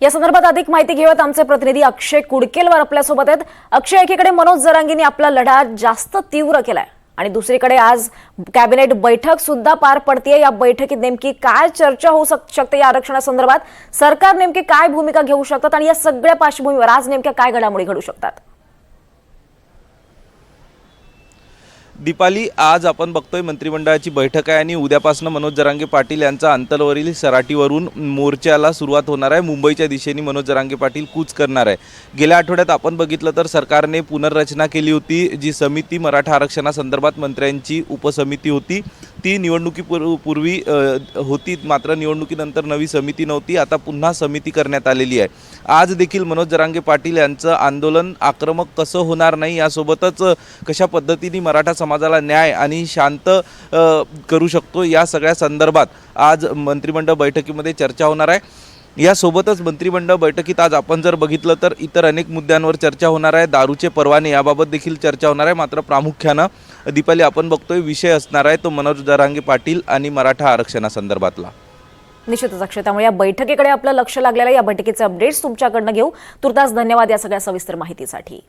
या संदर्भात अधिक माहिती घेऊयात आमचे प्रतिनिधी अक्षय कुडकेलवर आपल्यासोबत आहेत. अक्षय एकीकडे मनोज जरांगीने आपला लढा जास्त तीव्र केलाय आणि दुसरीकडे आज कॅबिनेट बैठक सुद्धा पार पडतीये. या बैठकीत नेमकी काय चर्चा होऊ शक- शकते या आरक्षणासंदर्भात? सरकार नेमकी काय भूमिका घेऊ शकतात आणि या सगळ्या पार्श्वभूमीवर आज नेमक्या काय घडामोडी घडू शकतात? दीपाली आज आपण बघतोय मंत्रिमंडळाची बैठक आहे आणि उद्यापासून मनोज जरांगे पाटील यांचा अंतलवरील सराटीवरून मोर्चाला सुरुवात होणार आहे. मुंबईच्या दिशेने मनोज जरांगे पाटील कूच करणार आहे. गेल्या आठवड्यात आपण बघितलं तर सरकारने पुनर्रचना केली होती जी समिती मराठा आरक्षणासंदर्भात मंत्र्यांची उपसमिती होती. ती निवडणुकीपूर्वी पूर्वी होती मात्र निवडणुकीनंतर नवी समिती नव्हती आता पुन्हा समिती करण्यात आलेली आहे. आज देखील मनोज जरांगे पाटील यांचं आंदोलन आक्रमक कसं होणार नाही यासोबतच कशा पद्धतीने मराठा समाजाला न्याय आणि शांत करू शकतो या सगळ्या संदर्भात आज मंत्रिमंडळ बैठकीमध्ये चर्चा होणार आहे. यासोबतच मंत्रिमंडळ बैठकीत आज आपण जर बघितलं तर इतर अनेक मुद्द्यांवर चर्चा होणार आहे. दारूचे परवाने याबाबत देखील चर्चा होणार आहे. मात्र प्रामुख्यानं दीपाली आपण बघतोय विषय असणार आहे तो मनोज दरांगे पाटील आणि मराठा आरक्षणासंदर्भातला. निश्चितच अक्षय त्यामुळे या बैठकीकडे आपलं लक्ष लागलेलं आहे. या बैठकीचे अपडेट्स तुमच्याकडनं घेऊ. तुर्तास धन्यवाद या सगळ्या सविस्तर माहितीसाठी.